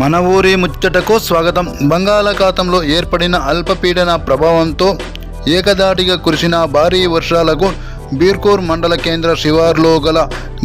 మన ఊరి ముచ్చటకు స్వాగతం. బంగాళాఖాతంలో ఏర్పడిన అల్పపీడన ప్రభావంతో ఏకదాటిగా కురిసిన భారీ వర్షాలకు బీర్కూర్ మండల కేంద్ర శివార్లో గల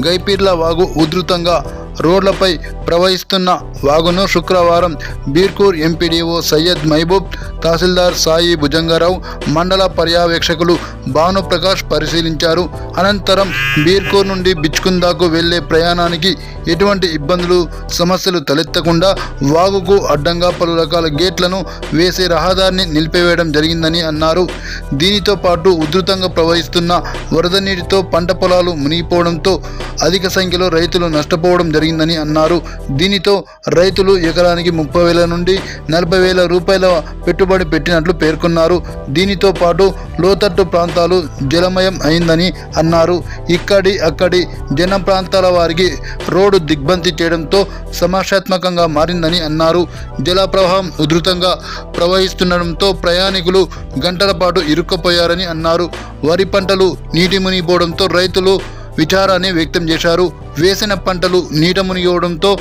గైపీర్ల వాగు ఉధృతంగా రోడ్లపై ప్రవహిస్తున్న వాగును శుక్రవారం బీర్కూర్ ఎంపీడీఓ సయ్యద్ మహబూబ్ తహసీల్దార్ సాయి భుజంగారావు మండల పర్యవేక్షకులు భానుప్రకాష్ పరిశీలించారు. అనంతరం బీర్కూర్ నుండి బిచ్కుందాకు వెళ్ళే ప్రయాణానికి ఎటువంటి ఇబ్బందులు సమస్యలు తలెత్తకుండా వాగుకు అడ్డంగా పలు రకాల గేట్లను వేసే రహదారిని నిలిపివేయడం జరిగిందని అన్నారు. దీనితో పాటు ఉధృతంగా ప్రవహిస్తున్న వరద నీటితో పంట పొలాలు మునిగిపోవడంతో అధిక సంఖ్యలో రైతులు నష్టపోవడం జరిగింది. జరిగిందని అన్నారు. దీనితో రైతులు ఎకరానికి ముప్పై వేల నుండి నలభై వేల రూపాయల పెట్టుబడి పెట్టినట్లు పేర్కొన్నారు. దీనితో పాటు లోతట్టు ప్రాంతాలు జలమయం అయిందని అన్నారు. ఇక్కడి అక్కడి జన ప్రాంతాల వారికి రోడ్డు దిగ్బంతి చేయడంతో సమస్యాత్మకంగా మారిందని అన్నారు. జల ప్రవాహం ఉధృతంగా ప్రవహిస్తుండడంతో ప్రయాణికులు గంటల పాటు ఇరుక్కుపోయారని అన్నారు. వరి పంటలు నీటి మునిగిపోవడంతో రైతులు విచారాన్ని వ్యక్తం చేశారు. వేసిన పంటలు నీట మునిగిపోవడంతో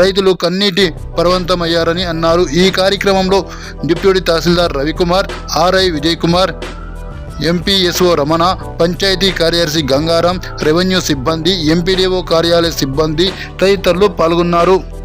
రైతులు కన్నీటి పర్వంతమయ్యారని అన్నారు. ఈ కార్యక్రమంలో డిప్యూటీ తహసీల్దార్ రవికుమార్ ఆర్ఐ విజయ్ కుమార్ ఎంపీఎస్ఓ రమణ పంచాయతీ కార్యదర్శి గంగారాం రెవెన్యూ సిబ్బంది ఎంపీడీఓ కార్యాలయ సిబ్బంది తదితరులు పాల్గొన్నారు.